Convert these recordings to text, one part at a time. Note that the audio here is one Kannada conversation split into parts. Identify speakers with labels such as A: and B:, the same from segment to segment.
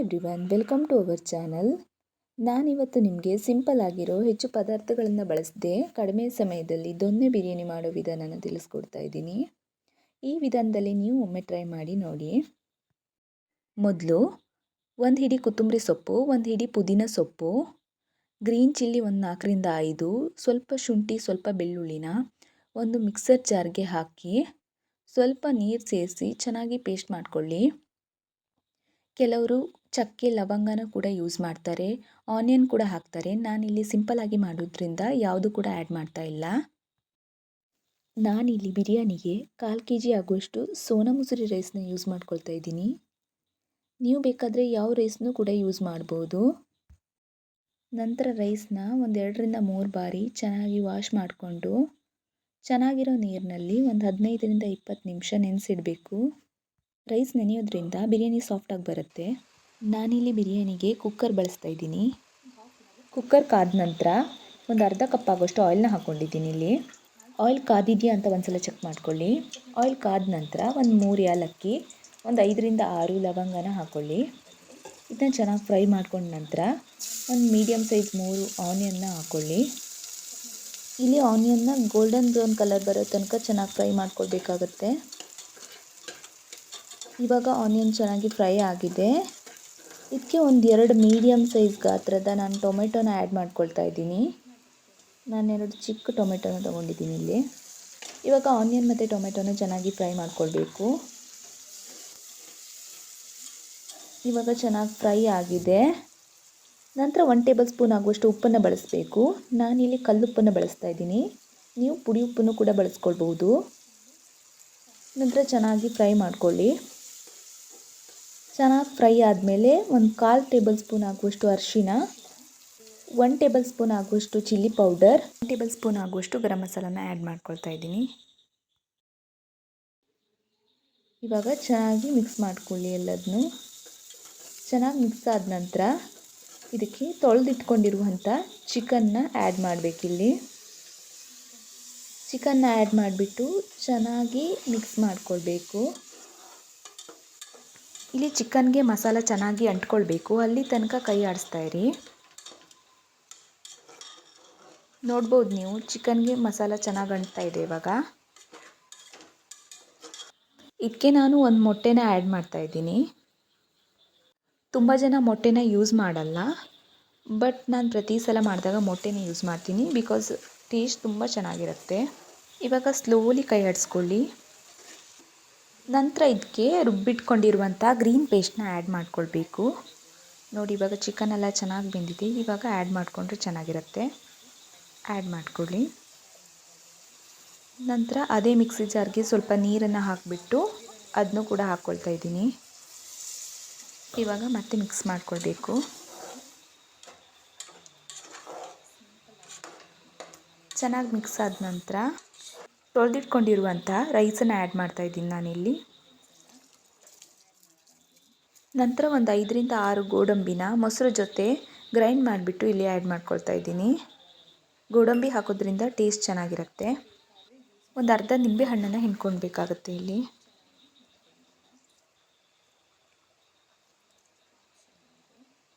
A: Everyone welcome to our channel ನಾನಿವತ್ತು ನಿಮಗೆ ಸಿಂಪಲ್ ಆಗಿರೋ ಹೆಚ್ಚು ಪದಾರ್ಥಗಳನ್ನು ಬಳಸದೆ, ಕಡಿಮೆ ಸಮಯದಲ್ಲಿ ದೊನ್ನೆ ಬಿರಿಯಾನಿ ಮಾಡೋ ವಿಧಾನನ ತಿಳಿಸ್ಕೊಡ್ತಾ ಇದ್ದೀನಿ. ಈ ವಿಧಾನದಲ್ಲಿ ನೀವು ಒಮ್ಮೆ ಟ್ರೈ ಮಾಡಿ ನೋಡಿ. ಮೊದಲು ಒಂದು ಹಿಡಿ ಕೊತ್ತಂಬರಿ ಸೊಪ್ಪು, ಒಂದು ಹಿಡಿ ಪುದೀನ ಸೊಪ್ಪು ಗ್ರೀನ್ ಚಿಲ್ಲಿ ಒಂದು ನಾಲ್ಕರಿಂದ ಐದು, ಸ್ವಲ್ಪ ಶುಂಠಿ, ಸ್ವಲ್ಪ ಬೆಳ್ಳುಳ್ಳಿನ ಒಂದು ಮಿಕ್ಸರ್ ಜಾರ್ಗೆ ಹಾಕಿ, ಸ್ವಲ್ಪ ನೀರು ಸೇರಿಸಿ ಚೆನ್ನಾಗಿ ಪೇಸ್ಟ್ ಮಾಡ್ಕೊಳ್ಳಿ. ಕೆಲವರು ಚಕ್ಕೆ, ಲವಂಗನ ಕೂಡ ಯೂಸ್ ಮಾಡ್ತಾರೆ. ಆನಿಯನ್ ಕೂಡ ಹಾಕ್ತಾರೆ. ನಾನಿಲ್ಲಿ ಸಿಂಪಲ್ಲಾಗಿ ಮಾಡೋದ್ರಿಂದ ಯಾವುದು ಕೂಡ ಆ್ಯಡ್ ಮಾಡ್ತಾ ಇಲ್ಲ. ನಾನಿಲ್ಲಿ ಬಿರಿಯಾನಿಗೆ ಕಾಲು ಕೆ ಜಿ ಆಗುವಷ್ಟು ಸೋನಾ ಮುಸುರಿ ರೈಸ್ನ ಯೂಸ್ ಮಾಡ್ಕೊಳ್ತಾ ಇದ್ದೀನಿ. ನೀವು ಬೇಕಾದರೆ ಯಾವ ರೈಸ್ನೂ ಕೂಡ ಯೂಸ್ ಮಾಡ್ಬೋದು. ನಂತರ ರೈಸ್ನ ಒಂದೆರಡರಿಂದ ಮೂರು ಬಾರಿ ಚೆನ್ನಾಗಿ ವಾಶ್ ಮಾಡಿಕೊಂಡು ಚೆನ್ನಾಗಿರೋ ನೀರಿನಲ್ಲಿ ಒಂದು ಹದಿನೈದರಿಂದ ಇಪ್ಪತ್ತು ನಿಮಿಷ ನೆನೆಸಿಡಬೇಕು. ರೈಸ್ ನೆನೆಯೋದ್ರಿಂದ ಬಿರಿಯಾನಿ ಸಾಫ್ಟಾಗಿ ಬರುತ್ತೆ. ನಾನಿಲ್ಲಿ ಬಿರಿಯಾನಿಗೆ ಕುಕ್ಕರ್ ಬಳಸ್ತಾ ಇದ್ದೀನಿ. ಕುಕ್ಕರ್ ಕಾದ ನಂತರ ಒಂದು ಅರ್ಧ ಕಪ್ ಆಗೋಷ್ಟು ಆಯಿಲ್ನ ಹಾಕ್ಕೊಂಡಿದ್ದೀನಿ ಇಲ್ಲಿ. ಆಯಿಲ್ ಕಾದಿದೆಯಾ ಅಂತ ಒಂದು ಸಲ ಚೆಕ್ ಮಾಡ್ಕೊಳ್ಳಿ. ಆಯಿಲ್ ಕಾದ ನಂತರ ಒಂದು ಮೂರು ಏಲಕ್ಕಿ ಒಂದು ಐದರಿಂದ ಆರು ಲವಂಗನ ಹಾಕ್ಕೊಳ್ಳಿ ಇದನ್ನ ಚೆನ್ನಾಗಿ ಫ್ರೈ ಮಾಡ್ಕೊಂಡ ನಂತರ ಒಂದು ಮೀಡಿಯಮ್ ಸೈಜ್ ಮೂರು ಆನಿಯನ್ನ ಹಾಕ್ಕೊಳ್ಳಿ ಇಲ್ಲಿ ಆನಿಯನ್ನ ಗೋಲ್ಡನ್ ಬ್ರೌನ್ ಕಲರ್ ಬರೋ ತನಕ ಚೆನ್ನಾಗಿ ಫ್ರೈ ಮಾಡ್ಕೊಳ್ಬೇಕಾಗತ್ತೆ. ಇವಾಗ ಆನಿಯನ್ ಚೆನ್ನಾಗಿ ಫ್ರೈ ಆಗಿದೆ. ಇದಕ್ಕೆ ಒಂದು ಎರಡು ಮೀಡಿಯಮ್ ಸೈಜ್ ಗಾತ್ರದ ನಾನು ಟೊಮೆಟೊನ ಆ್ಯಡ್ ಮಾಡ್ಕೊಳ್ತಾ ಇದ್ದೀನಿ. ಎರಡು ಚಿಕ್ಕ ಟೊಮೆಟೊನ ತೊಗೊಂಡಿದ್ದೀನಿ ಇಲ್ಲಿ. ಇವಾಗ ಆನಿಯನ್ ಮತ್ತು ಟೊಮೆಟೊನ ಚೆನ್ನಾಗಿ ಫ್ರೈ ಮಾಡ್ಕೊಳ್ಬೇಕು. ಇವಾಗ ಚೆನ್ನಾಗಿ ಫ್ರೈ ಆಗಿದೆ. ನಂತರ ಒನ್ ಟೇಬಲ್ ಸ್ಪೂನ್ ಆಗುವಷ್ಟು ಉಪ್ಪನ್ನು ಬಳಸಬೇಕು. ನಾನಿಲ್ಲಿ ಕಲ್ಲುಪ್ಪನ್ನು ಬಳಸ್ತಾ ಇದ್ದೀನಿ. ನೀವು ಪುಡಿ ಉಪ್ಪನ್ನು ಕೂಡ ಬಳಸ್ಕೊಳ್ಬೋದು ನಂತರ ಚೆನ್ನಾಗಿ ಫ್ರೈ ಮಾಡ್ಕೊಳ್ಳಿ. ಚೆನ್ನಾಗಿ ಫ್ರೈ ಆದಮೇಲೆ ಒಂದು ಕಾಲು ಟೇಬಲ್ ಸ್ಪೂನ್ ಆಗುವಷ್ಟು ಅರಿಶಿನ ಒನ್ ಟೇಬಲ್ ಸ್ಪೂನ್ ಆಗುವಷ್ಟು chilli powder one tablespoon ಆಗುವಷ್ಟು ಗರಂ ಮಸಾಲಾನ ಆ್ಯಡ್ ಮಾಡ್ಕೊಳ್ತಾ ಇದ್ದೀನಿ. ಇವಾಗ ಚೆನ್ನಾಗಿ ಮಿಕ್ಸ್ ಮಾಡ್ಕೊಳ್ಳಿ ಎಲ್ಲದನ್ನು ಚೆನ್ನಾಗಿ ಮಿಕ್ಸ್ ಆದ ನಂತರ ಇದಕ್ಕೆ ತೊಳೆದಿಟ್ಕೊಂಡಿರುವಂಥ ಚಿಕನ್ನ ಆ್ಯಡ್ ಮಾಡಬೇಕಿಲ್ಲಿ. ಚಿಕನ್ನ ಆ್ಯಡ್ ಮಾಡಿಬಿಟ್ಟು ಚೆನ್ನಾಗಿ ಮಿಕ್ಸ್ ಮಾಡಿಕೊಳ್ಬೇಕು. ಇಲ್ಲಿ ಚಿಕನ್ಗೆ ಮಸಾಲ ಚೆನ್ನಾಗಿ ಅಂಟ್ಕೊಳ್ಬೇಕು. ಅಲ್ಲಿ ತನಕ ಕೈ ಆಡಿಸ್ತಾ ಇರಿ. ನೋಡ್ಬೋದು ನೀವು, ಚಿಕನ್ಗೆ ಮಸಾಲ ಚೆನ್ನಾಗಿ ಅಂಟ್ತಾ ಇದೆ ಇವಾಗ. ಇದಕ್ಕೆ ನಾನು ಒಂದು ಮೊಟ್ಟೆನ ಆ್ಯಡ್ ಮಾಡ್ತಾ ಇದ್ದೀನಿ. ತುಂಬ ಜನ ಮೊಟ್ಟೆನ ಯೂಸ್ ಮಾಡಲ್ಲ. ಬಟ್ ನಾನು ಪ್ರತಿ ಸಲ ಮಾಡಿದಾಗ ಮೊಟ್ಟೆನೇ ಯೂಸ್ ಮಾಡ್ತೀನಿ. ಬಿಕಾಸ್ ಟೇಸ್ಟ್ ತುಂಬ ಚೆನ್ನಾಗಿರುತ್ತೆ. ಇವಾಗ ಸ್ಲೋಲಿ ಕೈ ಆಡಿಸ್ಕೊಳ್ಳಿ. ನಂತರ ಇದಕ್ಕೆ ರುಬ್ಬಿಟ್ಕೊಂಡಿರುವಂಥ ಗ್ರೀನ್ ಪೇಸ್ಟ್ನ ಆ್ಯಡ್ ಮಾಡ್ಕೊಳ್ಬೇಕು. ನೋಡಿ, ಇವಾಗ ಚಿಕನ್ ಎಲ್ಲ ಚೆನ್ನಾಗಿ ಬೆಂದಿದೆ. ಇವಾಗ ಆ್ಯಡ್ ಮಾಡಿಕೊಂಡ್ರೆ ಚೆನ್ನಾಗಿರುತ್ತೆ. ಆ್ಯಡ್ ಮಾಡ್ಕೊಳ್ಳಿ. ನಂತರ ಅದೇ ಮಿಕ್ಸಿ ಜಾರ್ಗೆ ಸ್ವಲ್ಪ ನೀರನ್ನು ಹಾಕಿಬಿಟ್ಟು ಅದನ್ನು ಕೂಡ ಹಾಕ್ಕೊಳ್ತಾ ಇದ್ದೀನಿ. ಇವಾಗ ಮತ್ತೆ ಮಿಕ್ಸ್ ಮಾಡಿಕೊಳ್ಬೇಕು. ಚೆನ್ನಾಗಿ ಮಿಕ್ಸ್ ಆದ ನಂತರ ತೊಳೆದಿಟ್ಕೊಂಡಿರುವಂಥ ರೈಸನ್ನು ಆ್ಯಡ್ ಮಾಡ್ತಾ ಇದ್ದೀನಿ ನಾನಿಲ್ಲಿ. ನಂತರ ಒಂದು ಐದರಿಂದ ಆರು ಗೋಡಂಬಿನ ಮೊಸರು ಜೊತೆ ಗ್ರೈಂಡ್ ಮಾಡಿಬಿಟ್ಟು ಇಲ್ಲಿ ಆ್ಯಡ್ ಮಾಡ್ಕೊಳ್ತಾ ಇದ್ದೀನಿ. ಗೋಡಂಬಿ ಹಾಕೋದ್ರಿಂದ ಟೇಸ್ಟ್ ಚೆನ್ನಾಗಿರುತ್ತೆ. ಒಂದು ಅರ್ಧ ನಿಂಬೆ ಹಣ್ಣನ್ನು ಹಿಂಡ್ಕೊಳ್ಬೇಕಾಗುತ್ತೆ ಇಲ್ಲಿ.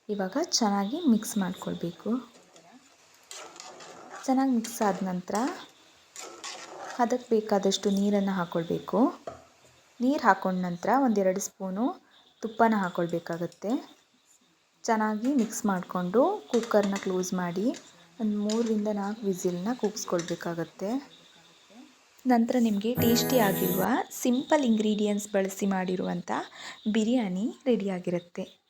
A: ಇವಾಗ ಚೆನ್ನಾಗಿ ಮಿಕ್ಸ್ ಮಾಡಿಕೊಳ್ಬೇಕು. ಚೆನ್ನಾಗಿ ಮಿಕ್ಸ್ ಆದ ನಂತರ ಅದಕ್ಕೆ ಬೇಕಾದಷ್ಟು ನೀರನ್ನು ಹಾಕ್ಕೊಳ್ಬೇಕು ನೀರು ಹಾಕ್ಕೊಂಡ ನಂತರ ಒಂದೆರಡು ಸ್ಪೂನು ತುಪ್ಪನ ಹಾಕ್ಕೊಳ್ಬೇಕಾಗತ್ತೆ ಚೆನ್ನಾಗಿ ಮಿಕ್ಸ್ ಮಾಡಿಕೊಂಡು ಕುಕ್ಕರ್ನ ಕ್ಲೋಸ್ ಮಾಡಿ ಒಂದು ಮೂರರಿಂದ ನಾಲ್ಕು ವಿಸಿಲ್ನ ಕೂಗಿಸ್ಕೊಳ್ಬೇಕಾಗತ್ತೆ. ನಂತರ ನಿಮಗೆ ಟೇಸ್ಟಿ ಆಗಿರುವ ಸಿಂಪಲ್ ಇಂಗ್ರೀಡಿಯೆಂಟ್ಸ್ ಬಳಸಿ ಮಾಡಿರುವಂಥ ಬಿರಿಯಾನಿ ರೆಡಿಯಾಗಿರುತ್ತೆ